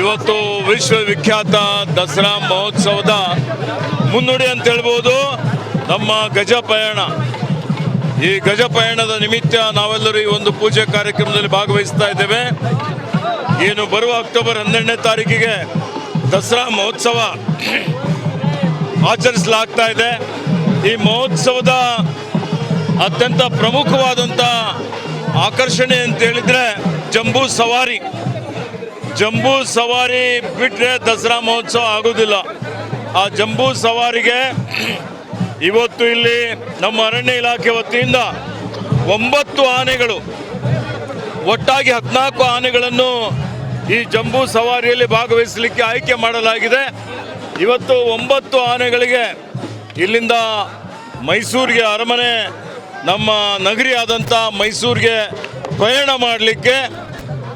ಇವತ್ತು ವಿಶ್ವವಿಖ್ಯಾತ ದಸರಾ ಮಹೋತ್ಸವದ ಮುನ್ನುಡಿ ಅಂತ ಹೇಳ್ಬೋದು. ನಮ್ಮ ಗಜ ಪಯಣ. ಈ ಗಜ ಪಯಣದ ನಿಮಿತ್ತ ನಾವೆಲ್ಲರೂ ಈ ಒಂದು ಪೂಜೆ ಕಾರ್ಯಕ್ರಮದಲ್ಲಿ ಭಾಗವಹಿಸ್ತಾ ಇದ್ದೇವೆ. ಏನು ಬರುವ ಅಕ್ಟೋಬರ್ ಹನ್ನೆರಡನೇ ತಾರೀಕಿಗೆ ದಸರಾ ಮಹೋತ್ಸವ ಆಚರಿಸಲಾಗ್ತಾ ಇದೆ. ಈ ಮಹೋತ್ಸವದ ಅತ್ಯಂತ ಪ್ರಮುಖವಾದಂಥ ಆಕರ್ಷಣೆ ಅಂತ ಹೇಳಿದ್ರೆ ಜಂಬೂ ಸವಾರಿ. ಜಂಬೂ ಸವಾರಿ ಬಿಟ್ಟರೆ ದಸರಾ ಮಹೋತ್ಸವ ಆಗೋದಿಲ್ಲ. ಆ ಜಂಬೂ ಸವಾರಿಗೆ ಇವತ್ತು ಇಲ್ಲಿ ನಮ್ಮ ಅರಣ್ಯ ಇಲಾಖೆ ವತಿಯಿಂದ ಒಂಬತ್ತು ಆನೆಗಳು, ಒಟ್ಟಾಗಿ ಹದಿನಾಲ್ಕು ಆನೆಗಳನ್ನು ಈ ಜಂಬೂ ಸವಾರಿಯಲ್ಲಿ ಭಾಗವಹಿಸಲಿಕ್ಕೆ ಆಯ್ಕೆ ಮಾಡಲಾಗಿದೆ. ಇವತ್ತು ಒಂಬತ್ತು ಆನೆಗಳಿಗೆ ಇಲ್ಲಿಂದ ಮೈಸೂರಿಗೆ ಅರಮನೆ, ನಮ್ಮ ನಗರಿಯಾದಂಥ ಮೈಸೂರಿಗೆ ಪ್ರಯಾಣ ಮಾಡಲಿಕ್ಕೆ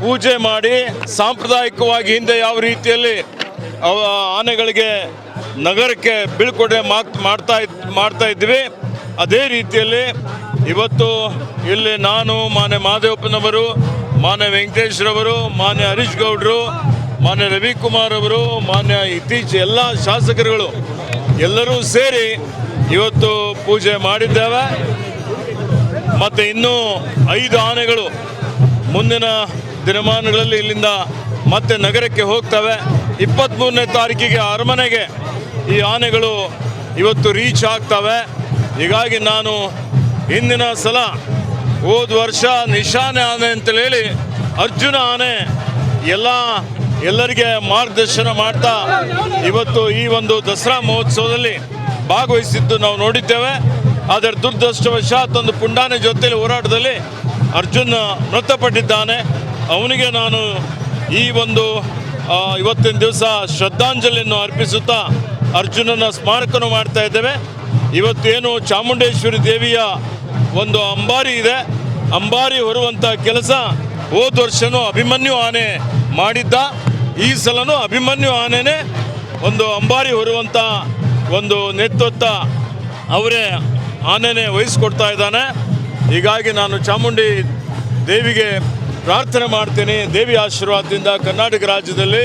ಪೂಜೆ ಮಾಡಿ ಸಾಂಪ್ರದಾಯಿಕವಾಗಿ ಹಿಂದೆ ಯಾವ ರೀತಿಯಲ್ಲಿ ಆನೆಗಳಿಗೆ ನಗರಕ್ಕೆ ಬೀಳ್ಕೊಡೆ ಮಾಡ್ತಾ ಮಾಡ್ತಾ ಇದ್ವಿ. ಅದೇ ರೀತಿಯಲ್ಲಿ ಇವತ್ತು ಇಲ್ಲಿ ನಾನು, ಮಾನ್ಯ ಮಾದೇವಪ್ಪನವರು, ಮಾನ್ಯ ವೆಂಕಟೇಶ್ರವರು ಮಾನ್ಯ ಹರೀಶ್ ಗೌಡ್ರು, ಮಾನ್ಯ ರವಿಕುಮಾರ್ ಅವರು, ಮಾನ್ಯ ಇತ್ತೀಚೆ ಎಲ್ಲ ಶಾಸಕರುಗಳು ಎಲ್ಲರೂ ಸೇರಿ ಇವತ್ತು ಪೂಜೆ ಮಾಡಿದ್ದೇವೆ. ಮತ್ತು ಇನ್ನೂ ಐದು ಆನೆಗಳು ಮುಂದಿನ ದಿನಮಾನಗಳಲ್ಲಿ ಇಲ್ಲಿಂದ ಮತ್ತೆ ನಗರಕ್ಕೆ ಹೋಗ್ತವೆ. ಇಪ್ಪತ್ತ್ಮೂರನೇ ತಾರೀಕಿಗೆ ಅರಮನೆಗೆ ಈ ಆನೆಗಳು ಇವತ್ತು ರೀಚ್ ಆಗ್ತವೆ. ಹೀಗಾಗಿ ನಾನು ಹಿಂದಿನ ಸಲ ಹೋದ ವರ್ಷ ನಿಶಾನೆ ಆನೆ ಅಂತೇಳಿ ಹೇಳಿ ಅರ್ಜುನ ಆನೆ ಎಲ್ಲ ಎಲ್ಲರಿಗೆ ಮಾರ್ಗದರ್ಶನ ಮಾಡ್ತಾ ಇವತ್ತು ಈ ಒಂದು ದಸರಾ ಮಹೋತ್ಸವದಲ್ಲಿ ಭಾಗವಹಿಸಿದ್ದು ನಾವು ನೋಡಿದ್ದೇವೆ. ಆದರೆ ದುರ್ದೃಷ್ಟವಶಾತ್ ಒಂದು ಪುಂಡಾನೆ ಜೊತೆಯಲ್ಲಿ ಹೋರಾಟದಲ್ಲಿ ಅರ್ಜುನ್ ಮೃತಪಟ್ಟಿದ್ದಾನೆ. ಅವನಿಗೆ ನಾನು ಈ ಒಂದು ಇವತ್ತಿನ ದಿವಸ ಶ್ರದ್ಧಾಂಜಲಿಯನ್ನು ಅರ್ಪಿಸುತ್ತಾ ಅರ್ಜುನನ ಸ್ಮಾರಕನು ಮಾಡ್ತಾ ಇದ್ದೇವೆ. ಇವತ್ತೇನು ಚಾಮುಂಡೇಶ್ವರಿ ದೇವಿಯ ಒಂದು ಅಂಬಾರಿ ಇದೆ. ಅಂಬಾರಿ ಹೊರುವಂಥ ಕೆಲಸ ಹೋದ ವರ್ಷನೂ ಅಭಿಮನ್ಯು ಆನೆ ಮಾಡಿದ್ದ. ಈ ಸಲನೂ ಅಭಿಮನ್ಯು ಆನೆನೇ ಒಂದು ಅಂಬಾರಿ ಹೊರುವಂಥ ಒಂದು ನೇತೃತ್ವ ಅವರೇ ಆನೆನೇ ವಹಿಸ್ಕೊಡ್ತಾ ಇದ್ದಾನೆ. ಹೀಗಾಗಿ ನಾನು ಚಾಮುಂಡಿ ದೇವಿಗೆ ಪ್ರಾರ್ಥನೆ ಮಾಡ್ತೀನಿ ದೇವಿ ಆಶೀರ್ವಾದದಿಂದ ಕರ್ನಾಟಕ ರಾಜ್ಯದಲ್ಲಿ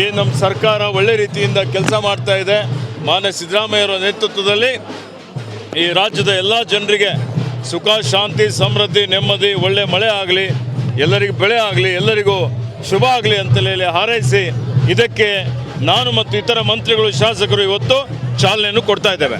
ಈ ನಮ್ಮ ಸರ್ಕಾರ ಒಳ್ಳೆ ರೀತಿಯಿಂದ ಕೆಲಸ ಮಾಡ್ತಾ ಇದೆ. ಮಾನ್ಯ ಸಿದ್ದರಾಮಯ್ಯರ ನೇತೃತ್ವದಲ್ಲಿ ಈ ರಾಜ್ಯದ ಎಲ್ಲ ಜನರಿಗೆ ಸುಖ, ಶಾಂತಿ, ಸಮೃದ್ಧಿ, ನೆಮ್ಮದಿ, ಒಳ್ಳೆ ಮಳೆ ಆಗಲಿ, ಎಲ್ಲರಿಗೂ ಬೆಳೆ ಆಗಲಿ, ಎಲ್ಲರಿಗೂ ಶುಭ ಆಗಲಿ ಅಂತಲೇ ಹಾರೈಸಿ ಇದಕ್ಕೆ ನಾನು ಮತ್ತು ಇತರ ಮಂತ್ರಿಗಳು, ಶಾಸಕರು ಇವತ್ತು ಚಾಲನೆಯನ್ನು ಕೊಡ್ತಾ ಇದ್ದೇವೆ.